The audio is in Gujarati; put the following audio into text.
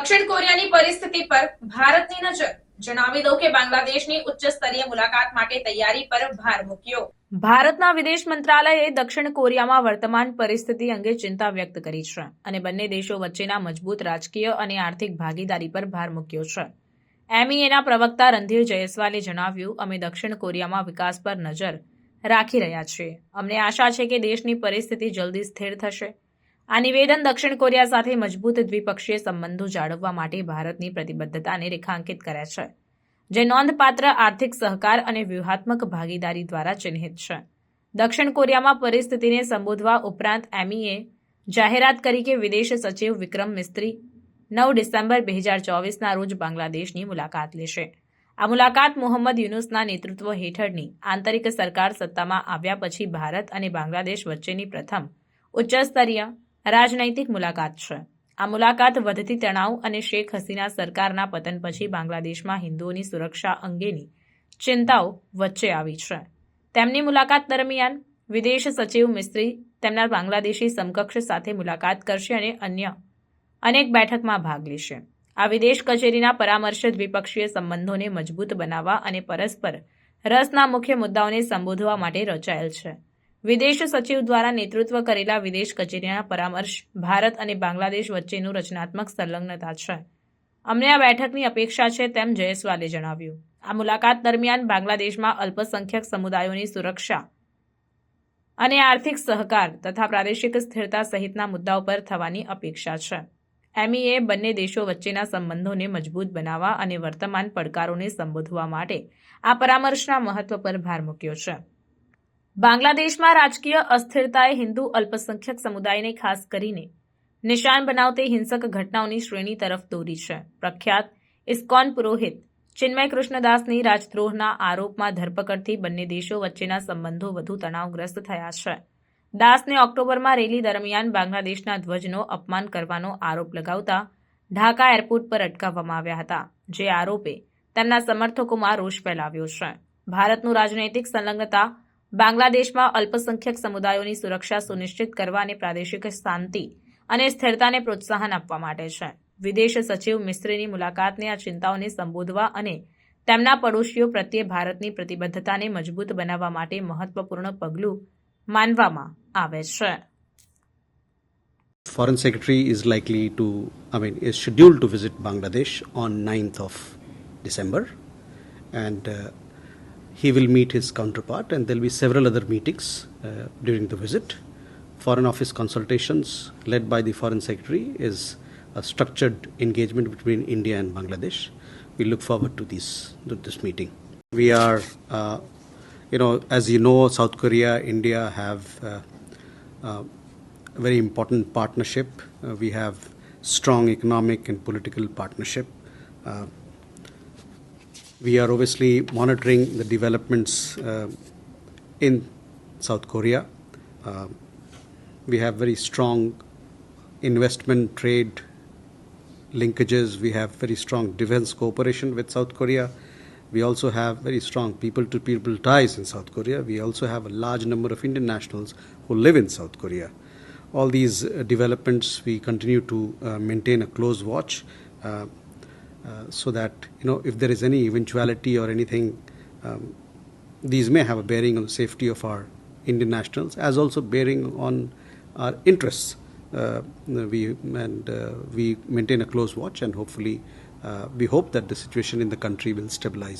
દક્ષિણ કોરિયાની પરિસ્થિતિ પર ભારતની નજર. જણાવી દઉં કે બાંગ્લાદેશની ઉચ્ચ સ્તરીય મુલાકાત માટે તૈયારી પર ભાર મૂક્યો. ભારતના વિદેશ મંત્રાલયે દક્ષિણ કોરિયામાં વર્તમાન પરિસ્થિતિ અંગે ચિંતા વ્યક્ત કરી છે અને બંને દેશો વચ્ચેના મજબૂત રાજકીય અને આર્થિક ભાગીદારી પર ભાર મૂક્યો છે. એમઈએના પ્રવક્તા રણધીર જયસ્વાલે જણાવ્યું, અમે દક્ષિણ કોરિયામાં વિકાસ પર નજર રાખી રહ્યા છીએ. અમને આશા છે કે દેશની પરિસ્થિતિ જલ્દી સ્થિર થશે. આ નિવેદન દક્ષિણ કોરિયા સાથે મજબૂત દ્વિપક્ષીય સંબંધો જાળવવા માટે ભારતની પ્રતિબદ્ધતાને રેખાંકિત કરે છે, જે નોંધપાત્ર આર્થિક સહકાર અને વ્યૂહાત્મક ભાગીદારી દ્વારા ચિહ્નિત છે. દક્ષિણ કોરિયામાં પરિસ્થિતિને સંબોધવા ઉપરાંત એમીએ જાહેરાત કરી કે વિદેશ સચિવ વિક્રમ મિસ્ત્રી નવ ડિસેમ્બર બે હજાર ચોવીસના રોજ બાંગ્લાદેશની મુલાકાત લેશે. આ મુલાકાત મોહમ્મદ યુનુસના નેતૃત્વ હેઠળની આંતરિક સરકાર સત્તામાં આવ્યા પછી ભારત અને બાંગ્લાદેશ વચ્ચેની પ્રથમ ઉચ્ચસ્તરીય રાજનૈતિક મુલાકાત છે. આ મુલાકાત વધતી તણાવ અને શેખ હસીના સરકારના પતન પછી બાંગ્લાદેશમાં હિન્દુઓની સુરક્ષા અંગેની ચિંતાઓ વચ્ચે આવી છે. તેમની મુલાકાત દરમિયાન વિદેશ સચિવ મિસ્ત્રી તેમના બાંગ્લાદેશી સમકક્ષ સાથે મુલાકાત કરશે અને અન્ય અનેક બેઠકમાં ભાગ લેશે. આ વિદેશ કચેરીના પરામર્શ દ્વિપક્ષીય સંબંધોને મજબૂત બનાવવા અને પરસ્પર રસના મુખ્ય મુદ્દાઓને સંબોધવા માટે રચાયેલ છે. વિદેશ સચિવ દ્વારા નેતૃત્વ કરેલા વિદેશ કચેરીના પરામર્શ ભારત અને બાંગ્લાદેશ વચ્ચેનું રચનાત્મક સંલગ્નતા છે. અમને આ બેઠકની અપેક્ષા છે તેમ જયસ્વાલે જણાવ્યું. આ મુલાકાત દરમિયાન બાંગ્લાદેશમાં અલ્પસંખ્યક સમુદાયોની સુરક્ષા અને આર્થિક સહકાર તથા પ્રાદેશિક સ્થિરતા સહિતના મુદ્દાઓ પર થવાની અપેક્ષા છે. એમઈએ બંને દેશો વચ્ચેના સંબંધોને મજબૂત બનાવવા અને વર્તમાન પડકારોને સંબોધવા માટે આ પરામર્શના મહત્વ પર ભાર મૂક્યો છે. બાંગ્લાદેશમાં રાજકીય અસ્થિરતાએ હિન્દુ અલ્પસંખ્યક સમુદાયને ખાસ કરીને નિશાન બનાવતી હિંસક ઘટનાઓની શ્રેણી તરફ દોરી છે. પ્રખ્યાત ઇસ્કોન પુરોહિત ચિન્મય કૃષ્ણદાસની રાજદ્રોહના આરોપમાં ધરપકડથી બંને દેશો વચ્ચેના સંબંધો વધુ તણાવગ્રસ્ત થયા છે. દાસને ઓક્ટોબરમાં રેલી દરમિયાન બાંગ્લાદેશના ધ્વજનો અપમાન કરવાનો આરોપ લગાવતા ઢાકા એરપોર્ટ પર અટકાવવામાં આવ્યા હતા, જે આરોપે તેમના સમર્થકોમાં રોષ ફેલાવ્યો છે. ભારતનું રાજનૈતિક સંલગ્નતા બાંગ્લાદેશમાં અલ્પસંખ્યક સમુદાયોની સુરક્ષા સુનિશ્ચિત કરવા અને પ્રાદેશિક શાંતિ અને સ્થિરતાને પ્રોત્સાહન આપવા માટે છે. વિદેશ સચિવ મિસ્ત્રીની મુલાકાતને આ ચિંતાઓને સંબોધવા અને તેમના પડોશીઓ પ્રત્યે ભારતની પ્રતિબદ્ધતાને મજબૂત બનાવવા માટે મહત્વપૂર્ણ પગલું માનવામાં આવે છે. Foreign Secretary is likely to, I mean, is scheduled to visit Bangladesh on 9th of December, and uh, he will meet his counterpart, and there'll be several other meetings uh, during the visit. Foreign Office consultations led by the Foreign Secretary is a structured engagement between India and Bangladesh. We look forward to this to this meeting. We are, uh, you know, as you know, South Korea, India have. Uh, uh, a very important partnership. Uh, we have strong economic and political partnership. We are obviously monitoring the developments uh, in South Korea. Uh, we have very strong investment trade linkages. We have very strong defense cooperation with South Korea. We also have very strong people to people ties in South Korea. We also have a large number of Indian nationals who live in South Korea. All these uh, developments we continue to uh, maintain a close watch uh, so that you know if there is any eventuality or anything um, these may have a bearing on the safety of our Indian nationals as also bearing on our interests. Uh, we and uh, we maintain a close watch and hopefully uh, we hope that the situation in the country will stabilize.